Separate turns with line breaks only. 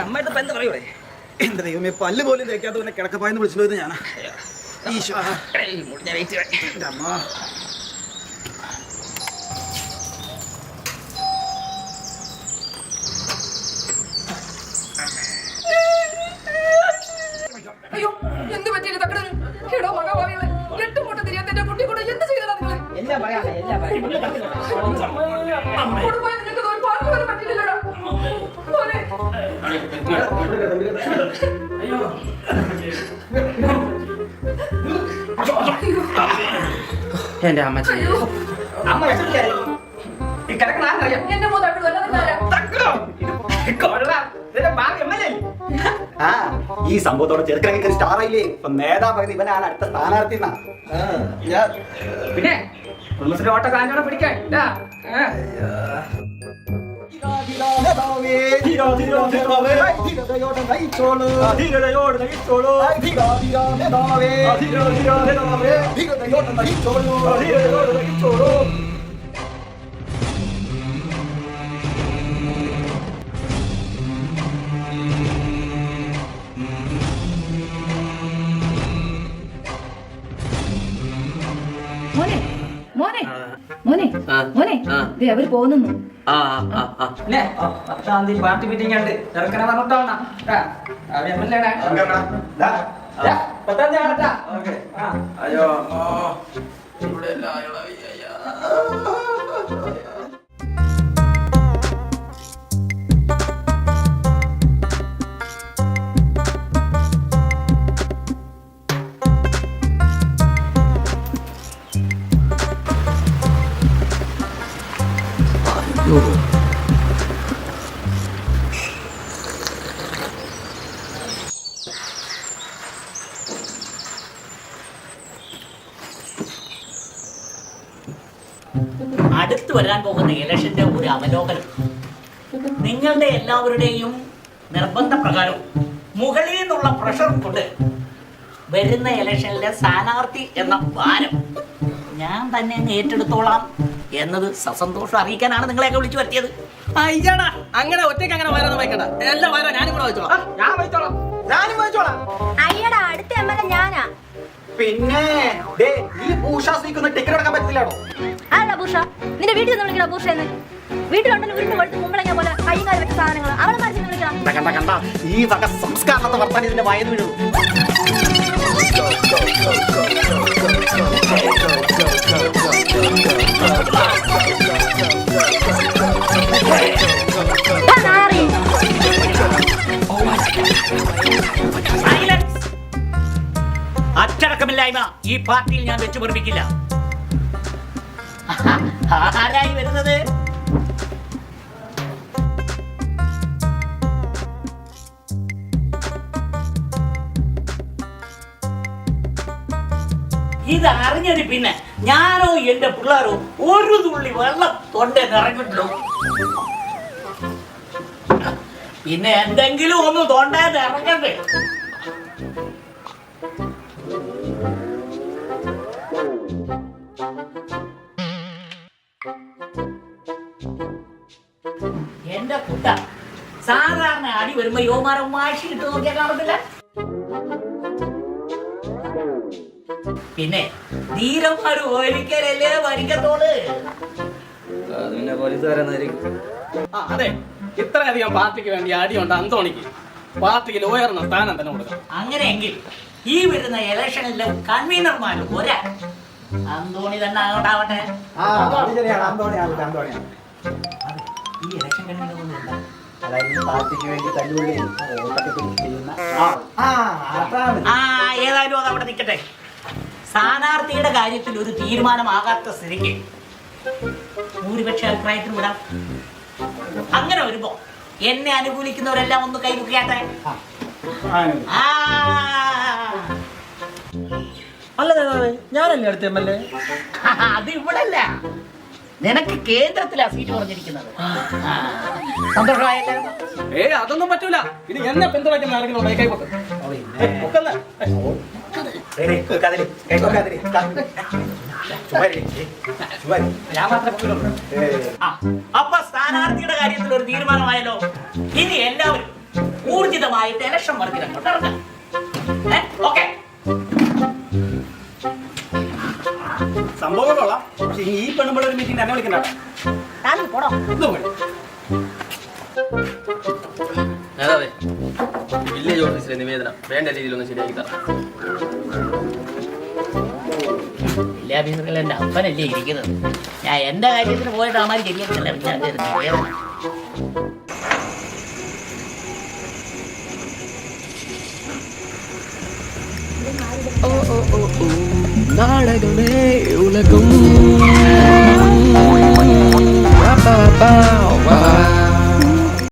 അമ്മ ഇപ്പൊ എന്താ പറയൂടെ?
എന്റെ ദൈവമേ പല്ല് പോലും തേക്കാത്തവനെ കിടക്കപ്പായെന്ന് വിളിച്ചു പോയത് ഞാനാ. ഈശോ. അമ്മ.
എൽ അമ്മ
ആ ഈ സംഭവത്തോടെ ചെറുക്കണെങ്കിൽ സ്റ്റാർ ആയില്ലേ? ഇപ്പൊ നേതാവ് ഇവനാണ് അടുത്ത സ്ഥാനാർത്ഥി
പിന്നെ ഓട്ടോ ഓട്ട കാഞ്ഞോടെ പിടിക്കാൻ. ഇതാ, ഏ.
നേതാവേ, ധീരാ,
മോനെ മോനെ ദേ അവർ പോകുന്നു
പാർട്ടി മീറ്റിംഗ് ഉണ്ട് ചെറുക്കനെ പറഞ്ഞിട്ടാണ് അവിടെ എം എൽ എ
അയ്യോ
അടുത്ത് വരാൻ പോകുന്ന ഇലക്ഷന്റെ ഒരു അവലോകനം. നിങ്ങളുടെ എല്ലാവരുടെയും നിർബന്ധ പ്രകാരം മുകളിൽ നിന്നുള്ള പ്രഷർ കൊണ്ട് വരുന്ന ഇലക്ഷനിലെ സ്ഥാനാർത്ഥി എന്ന ഭാരം ഞാൻ തന്നെ ഏറ്റെടുത്തോളാം എന്നത് സസന്തോഷം അറിയിക്കാനാണ് നിങ്ങളെയൊക്കെ വിളിച്ചു വരുത്തിയത്.
അയ്യടാ അങ്ങനെ ഒറ്റയ്ക്ക് അങ്ങനെ വരാതെ വയ്ക്കണ്ട. എല്ലാം വരാ ഞാനും കൂടെ വെച്ചോളാം ഞാൻ വെച്ചോളാം ഞാനും വെച്ചോളാം
അയ്യടാ അടുത്ത എം എൽ എ ഞാനാ.
പിന്നെ ഈ ഭൂഷാസ്തിക്കൊന്ന് ടിക്കറ്റ് എടുക്കാൻ പറ്റില്ലാണോ
അല്ല ഭൂഷ? നിന്റെ വീട്ടിൽ നിന്ന് വിളിക്കണ ഭൂഷ വീട്ടിലുണ്ടെങ്കിൽ ഉരുണ്ട് വീട്ടിൽ കൊടുത്ത് മുമ്പളങ്ങ പോലെ കൈയും വെച്ച സാധനങ്ങൾ അവളെ മാറ്റി വിളിക്കണം
കണ്ട കണ്ട ഈ വക സംസ്കാരത്തെ വർത്താൻ ഇതിന്റെ വയന്ന് വീഴും!
അച്ചടക്കമില്ലായ്മ ഈ പാർട്ടിയിൽ ഞാൻ വെച്ചു പഠിപ്പിക്കില്ല ആരായി വരുന്നത്? ഇത് അറിഞ്ഞത് പിന്നെ ഞാനോ എന്റെ പിള്ളേരോ ഒരു തുള്ളി വെള്ളം തൊണ്ട നിറഞ്ഞിട്ടുള്ളൂ പിന്നെ എന്തെങ്കിലും ഒന്ന് തൊണ്ടേന്ന് ഇറങ്ങണ്ടേ? എന്റെ കുട്ട സാധാരണ അടി വരുമ്പോ യോമാരെ മാഷി ഇട്ട് നോക്കിയാൽ കാണത്തില്ല? പിന്നെ ധീരന്മാര് ഒരിക്കലല്ലേ
ആ അതെ. ഇത്രയധികം പാർട്ടിക്ക് വേണ്ടി അടിയുണ്ട് അന്തോണിക്ക്. പാർട്ടിയിൽ ഉയർന്ന സ്ഥാനം തന്നെ കൊടുക്കണം.
അങ്ങനെയെങ്കിൽ ഈ വരുന്ന ഇലക്ഷനിലെ കൺവീനർമാരും ഒരാ അന്തോണി തന്നെ അങ്ങോട്ടാവട്ടെ
ആ അത് ശരിയാണ് അന്തോണിയാണ് അന്തോണിയാണ്
ഈ ഇലക്ഷൻ കഴിഞ്ഞ ഒന്നും
അതായത് പാർട്ടിക്ക് വേണ്ടി തല്ലുള്ളി ആ.
ആ ഏതായാലും അത് അവിടെ നിൽക്കട്ടെ സ്ഥാനാർത്ഥിയുടെ കാര്യത്തിൽ ഒരു തീരുമാനമാകാത്ത സ്ഥിതിക്ക് ഭൂരിപക്ഷ അഭിപ്രായത്തിൽ വിടാം. അങ്ങനെ വരുമ്പോ എന്നെ അനുകൂലിക്കുന്നവരെല്ലാം ഒന്ന് കൈ
മുക്കിയാട്ടെ
ആ
അല്ല നേതാവേ ഞാനല്ലേ അടുത്ത എം എൽ എ?
അത് ഇവിടല്ല. നിനക്ക് കേന്ദ്രത്തിലാ സീറ്റ് പറഞ്ഞിരിക്കുന്നത് ആ, സന്തോഷമായല്ലേ
ഏ അതൊന്നും പറ്റൂല. ഇനി എന്നെ പിന്തുണയ്ക്കുന്ന ആരെങ്കിലും കൈ. ഞാൻ മാത്രമേ.
ആ, അപ്പൊ സ്ഥാനാർത്ഥിയുടെ കാര്യത്തിൽ ഒരു തീരുമാനമായല്ലോ. ഇനി എല്ലാവരും ഊർജിതമായിട്ട് ഇലക്ഷൻ വർക്കിന് ഇറങ്ങാം.
സംഭവം കൊള്ളാം. പക്ഷെ ഈ പെണ്ണുമ്പോൾ ഒരു മീറ്റിംഗ് തന്നെ വിളിക്കണ്ട.
പോടോ.
നേതാവേ വില്ലേജ് ഓഫീസിലെ നിവേദനം വേണ്ട രീതിയിലൊന്ന് ശരിയാക്കി തരാം
എല്ലാ ബിസിനസ്സിലും എന്റെ അപ്പനല്ലേ ഇരിക്കുന്നത്. ഞാൻ എന്റെ കാര്യത്തിന് പോയിട്ട് അമ്മാരി ശരിയാക്കില്ല പിന്നെ അത് de
una común